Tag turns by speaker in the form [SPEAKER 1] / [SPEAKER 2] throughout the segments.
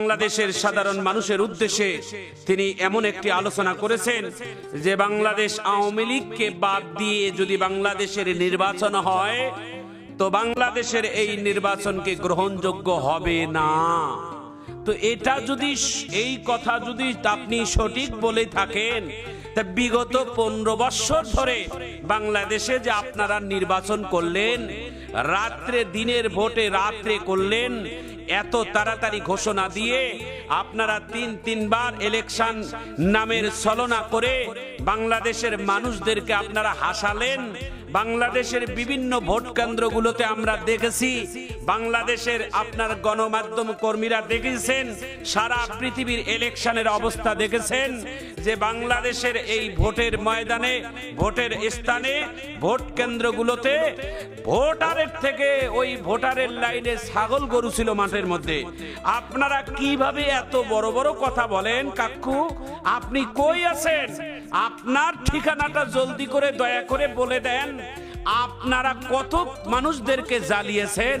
[SPEAKER 1] বাংলাদেশের সাধারণ মানুষের উদ্দেশ্যে তিনি এমন একটি আলোচনা করেছেন যে বাংলাদেশ আওয়ামী লীগকে বাদ দিয়ে যদি বাংলাদেশের নির্বাচন হয়, তো বাংলাদেশের এই নির্বাচনকে গ্রহণযোগ্য হবে না। তো এটা যদি এই কথা যদি আপনি সঠিক বলে থাকেন, তা বিগত পনেরো বৎসর ধরে বাংলাদেশে যে আপনারা নির্বাচন করলেন, রাত্রে দিনের ভোটে রাত্রে করলেন এত তাড়াতাড়ি ঘোষণা দিয়ে আপনারা তিন তিনবার ইলেকশন নামের ছলনা করে বাংলাদেশের মানুষদেরকে আপনারা হাসালেন। বাংলাদেশের বিভিন্ন ভোট কেন্দ্রগুলোতে আমরা দেখেছি, বাংলাদেশের আপনার গণমাধ্যম কর্মীরা দেখেছেন, সারা পৃথিবীর ইলেকশনের অবস্থা দেখেছেন, যে বাংলাদেশের এই ভোটের ময়দানে, ভোটের স্থানে, ভোট কেন্দ্রগুলোতে ভোটারের থেকে ওই ভোটারের লাইনে ছাগল গরু ছিল মাঠের মধ্যে। আপনারা কীভাবে এত বড় বড় কথা বলেন, কাকু? আপনি কই আছেন? আপনার ঠিকানাটা জলদি করে দয়া করে বলে দেন। আপনারা কত মানুষদেরকে জ্বালিয়েছেন?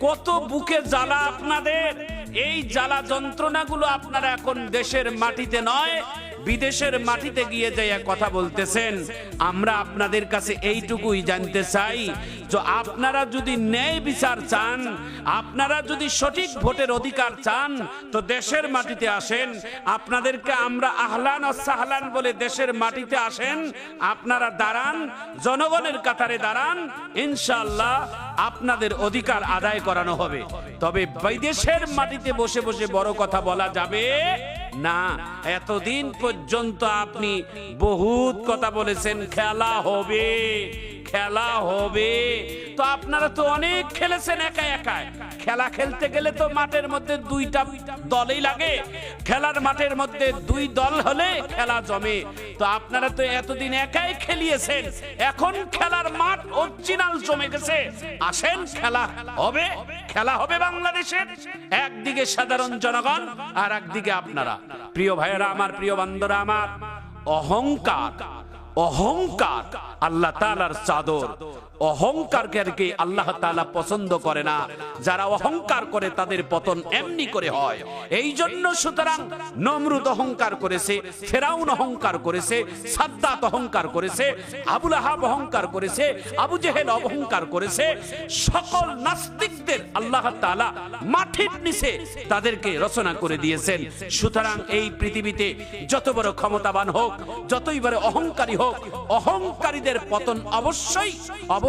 [SPEAKER 1] কত বুকে জ্বালা আপনাদের? এই জ্বালা যন্ত্রণাগুলো আপনারা এখন দেশের মাটিতে নয় বিদেশের মাটিতে গিয়ে যাইয়া কথা বলতেছেন, আমরা আপনাদের কাছে এইটুকুই জানতে চাই যে আপনারা যদি ন্যায় বিচার চান, আপনারা যদি সঠিক ভোটের অধিকার চান, তো দেশের মাটিতে আসেন। আপনাদেরকে আমরা আহলান ও সাহলান বলে দেশের মাটিতে আসেন। আপনারা দাঁড়ান, জনগণের কাতারে দাঁড়ান ইনশাল্লাহ আপনাদের অধিকার আদায় করানো হবে। তবে বিদেশের মাটিতে বসে বসে বড় কথা বলা যাবে না, এতদিন পর্যন্ত আপনি বহুত কথা বলেছেন, খেলা হবে খেলা হবে। তো আপনারা তো অনেক খেলেছেন একা একা। খেলা খেলতে গেলে তো মাঠের মধ্যে দুইটা দলই লাগে। খেলার মাঠের মধ্যে দুই দল হলে খেলা জমে। তো আপনারা তো এতদিন একাই খেলিয়েছেন। এখন খেলার মাঠ অরিজিনাল জমে গেছে। আসেন, খেলা হবে খেলা হবে বাংলাদেশের। একদিকে সাধারণ জনগণ আর একদিকে আপনারা। প্রিয় ভাইয়েরা আমার প্রিয় বান্ধবরা আমার অহংকার অহংকার আল্লাহ তালার চাদর অহংকারকে আল্লাহ তালা পছন্দ করে না। যারা অহংকার করে, তাদের পতন এমনি করে হয়। এই জন্য সুতরাং নমরুদ অহংকার করেছে, ফেরাউন অহংকার করেছে, সাদ্দাত অহংকার করেছে, আবুল আহাব অহংকার করেছে, আবু জেহেল অহংকার করেছে। সকল নাস্তিকদের আল্লাহ তালা মাটির নিচে তাদেরকে রচনা করে দিয়েছেন। সুতরাং এই পৃথিবীতে যত বড় ক্ষমতাবান হোক, যতই বড় অহংকারী হোক, অহংকারীদের পতন অবশ্যই অবশ্যই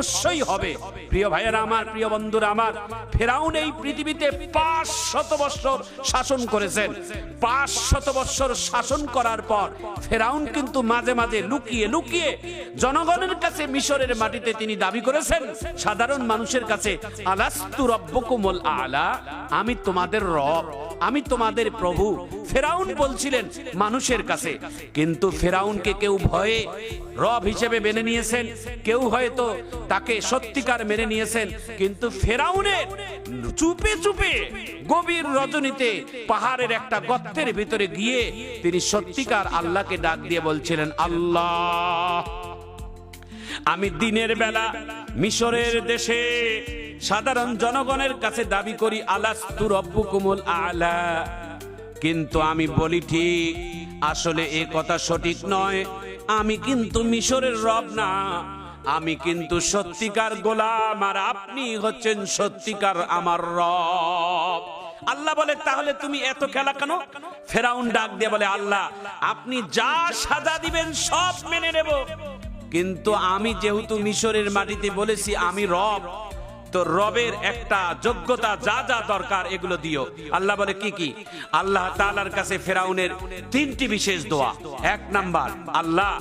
[SPEAKER 1] হবে। প্রিয় ভাইয়েরা আমার, প্রিয় বন্ধুরা আমার, ফেরাউন এই পৃথিবীতে পাঁচ শত বৎসর শাসন করেছেন। পাঁচ শত বৎসর শাসন করার পর ফেরাউন কিন্তু মাঝে মাঝে লুকিয়ে লুকিয়ে জনগণের কাছে মিশরের মাটিতে তিনি দাবি করেছেন, সাধারণ মানুষের কাছে, আলাস্তু রব্বকুমল আলা আমি তোমাদের রব আমি তোমাদের প্রভু। ফেরাউন বলছিলেন, মানুষের কাছে। কিন্তু ফেরাউনকে কেউ ভয়ে রব হিসেবে মেনে নিয়েছেন। কেউ হয়তো তাকে সত্যিকার মেনে নিয়েছেন। কিন্তু ফেরাউনের চুপে চুপে গভীর রজনীতে পাহাড়ের একটা গর্তের ভিতরে গিয়ে তিনি সত্যিকার আল্লাহকে ডাক দিয়ে বলছিলেন, আল্লাহ, আমি দিনের বেলা মিশরের দেশে সাধারণ জনগণের কাছে দাবি করি, আলাস্তু রব্বুকুমুল আলা। কিন্তু আমি বলি, ঠিক, আসলে এ কথা সঠিক নয়। আমি কিন্তু মিশরের রব না। আমি কিন্তু সত্যিকার গোলাম, আর আপনি হচ্ছেন সত্যিকার আমার রব। আল্লাহ বলে, তাহলে তুমি এত খেলা কেন? ফেরাউন ডাক দিয়ে বলে, আল্লাহ, আপনি যা সাজা দিবেন সব মেনে নেব। কিন্তু আমি যেহেতু মিশরের মাটিতে বলেছি, আমি রব তো রবের একটা যোগ্যতা যা যা দরকার এগুলো দিও। আল্লাহ বলে, কি কি? আল্লাহ তাআলার কাছে ফেরাউনের তিনটি বিশেষ দোয়া। এক নাম্বার, আল্লাহ,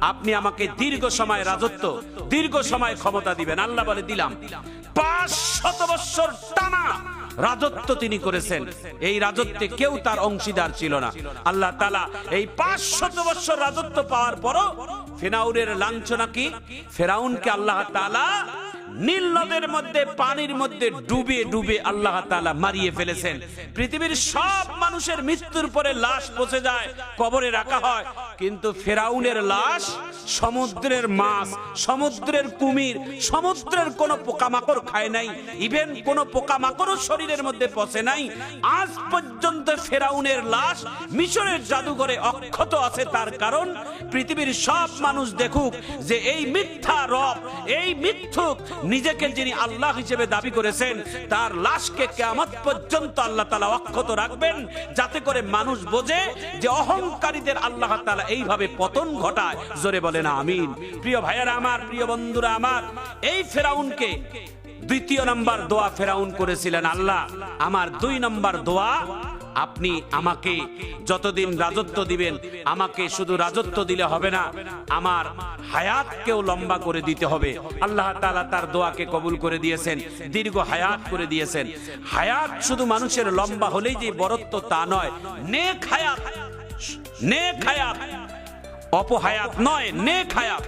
[SPEAKER 1] আপনি আমাকে দীর্ঘ সময় রাজত্ব, দীর্ঘ সময় ক্ষমতা দিবেন। আল্লাহ বলে, দিলাম। পাঁচ শত বৎসর টানা রাজত্ব তিনি করেছেন। এই রাজত্বে কেউ তার অংশীদার ছিল না। আল্লাহ তালা এই পাঁচ শত বৎসর রাজত্ব পাওয়ার পরও ফেরাউনের লাঞ্ছনা কি? ফেরাউনকে আল্লাহ তালা নীল নদের মধ্যে, পানির মধ্যে ডুবে ডুবে আল্লাহ তালা মারিয়ে ফেলেছেন। পৃথিবীর সব মানুষের মৃত্যুর পরে লাশ পচে যায়, কবরে রাখা হয়। কিন্তু ফেরাউনের লাশ সমুদ্রের মাছ, সমুদ্রের কুমির, সমুদ্রের কোনো পোকামাকড় খায় নাই ইভেন কোনো পোকামাকড়ও শরীরের মধ্যে পচে নাই। আজ পর্যন্ত ফেরাউনের লাশ মিশরের জাদুঘরে অক্ষত আছে তার কারণ পৃথিবীর সব মানুষ দেখুক যে এই মিথ্যা রব, এই মিথ্যুক নিজেকে যিনি আল্লাহ হিসেবে দাবি করেছেন, তার লাশকে কেয়ামত পর্যন্ত আল্লাহ তালা অক্ষত রাখবেন, যাতে করে মানুষ বোঝে যে অহংকারীদের আল্লাহ তালা এইভাবে পতন ঘটায়। জোরে বলে না আমিন। প্রিয় ভাইয়েরা আমার, প্রিয় বন্ধুরা আমার, এই ফেরাউনকে দ্বিতীয় নাম্বার দোয়া ফেরাউন করেছিলেন আল্লাহ। আমার দুই নাম্বার দোয়া, আপনি আমাকে যতদিন রাজত্ব দিবেন, আমাকে শুধু রাজত্ব দিলে হবে না, আমার হায়াতকেও লম্বা করে দিতে হবে। আল্লাহ তালা তার দোয়াকে কবুল করে দিয়েছেন, দীর্ঘ হায়াত করে দিয়েছেন। হায়াত শুধু মানুষের লম্বা হলেই যে বরত্ব তা নয়, নেক হায়াত নেক হায়াত অপহায়াত নয়, নেক হায়াত।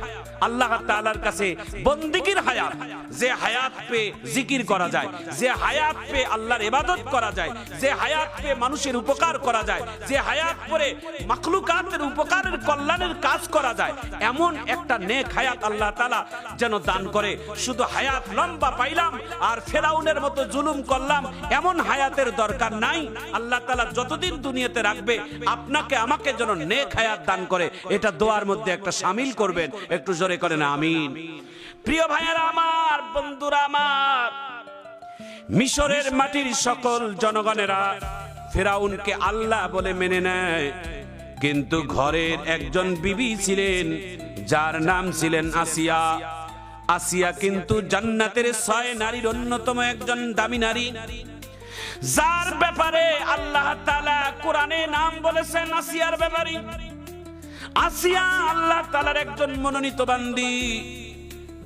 [SPEAKER 1] আল্লাহ তাআলার কাছে বন্দিগির হায়াত। যে হায়াত পে জিকির করা যায়, যে হায়াত পে আল্লাহর ইবাদত করা যায়, যে হায়াত পে মানুষের উপকার করা যায়, যে হায়াত পরে মাখলুকাতের উপকারের কল্যাণের কাজ করা যায়, এমন একটা নেক হায়াত আল্লাহ তাআলা যেন দান করে। শুধু হায়াত লম্বা পাইলাম আর ফেরাউনের মতো জুলুম করলাম, এমন হায়াতের দরকার নাই। আল্লাহ তাআলা যতদিন দুনিয়াতে রাখবে, আপনাকে আমাকে যেন নেক হায়াত দান করে, এটা দোয়ার মধ্যে একটা সামিল করবেন। একটু জোরে করেন, আমিন। প্রিয় ভাইয়েরা আমার, বন্ধুরা আমার, মিশরের মাটির সকল জনগণেরা ফেরাউনকে আল্লাহ বলে মেনে নেয়। কিন্তু ঘরের একজন বিবি ছিলেন, যার নাম ছিলেন আসিয়া। আসিয়া কিন্তু জান্নাতের ছয় নারীর অন্যতম একজন দামি নারী। যার ব্যাপারে আল্লাহ তাআলা কোরআনে নাম বলেছেন আসিয়ার ব্যাপারে। আসিয়া আল্লাহ তালার একজন মনোনীত বান্দি।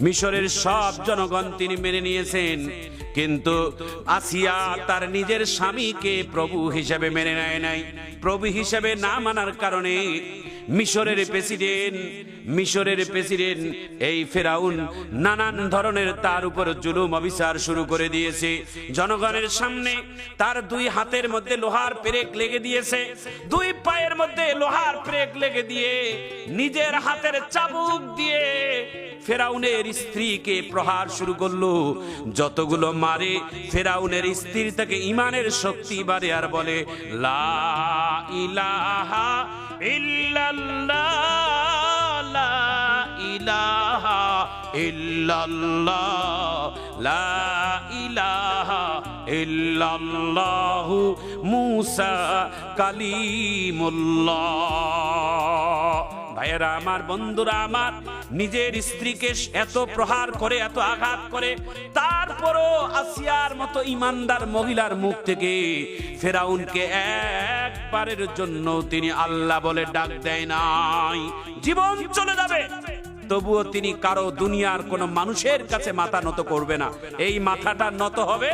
[SPEAKER 1] মিশরের সব জনগণ তিনি মেনে নিয়েছেন। কিন্তু আসিয়া তার নিজের স্বামীকে প্রভু হিসেবে মেনে নেয় নাই। প্রভু হিসেবে না মানার কারণে মিশরের প্রেসিডেন্ট মিশরের প্রেসিডেন্ট, এই ফেরাউন নানান ধরনের তার উপর জুলুম, অবিচার শুরু করে দিয়েছে। জনগণের সামনে তার দুই হাতের মধ্যে লোহার পেরেক লেগে দিয়েছে। দুই পায়ের মধ্যে লোহার পেরেক লেগে দিয়ে নিজের হাতের চাবুক দিয়ে ফেরাউনের স্ত্রীকে প্রহার শুরু করল। যতগুলো মারে, ফেরাউনের স্ত্রী থেকে ইমানের শক্তি বাড়ে আর বলে, লা ইলাহা ইল্লাল্লাহ। ইলাহা ইল্লাল্লাহ, লা ইলাহা ইল্লাল্লাহু মুসা কালিমুল্লাহ। ভাইয়েরা, আমার, বন্ধুরা, আমার, নিজের স্ত্রীকে এত প্রহার করে, এত আঘাত করে, তারপরও আসিয়ার মতো ইমানদার মহিলার মুখ থেকে ফেরাউনকে একবারের জন্য তিনি আল্লাহ বলে ডাক দেয় নাই। জীবন চলে যাবে। তবুও তিনি কারও দুনিয়ার কোন মানুষের কাছে মাথা নত করবে না। এই মাথাটা নত হবে,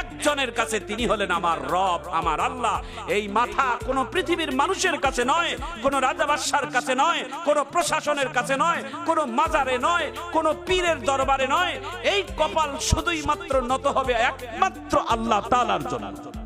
[SPEAKER 1] একজনের কাছে তিনি হলেন আমার রব, আমার আল্লাহ। এই মাথা কোন পৃথিবীর মানুষের কাছে নয়, কোন রাজাবাসার কাছে নয়, কোন প্রশাসনের কাছে নয়, কোন মাজারে নয়, কোন পীরের দরবারে নয়। এই কপাল শুধুই মাত্র নত হবে একমাত্র আল্লাহ তালার জন্য।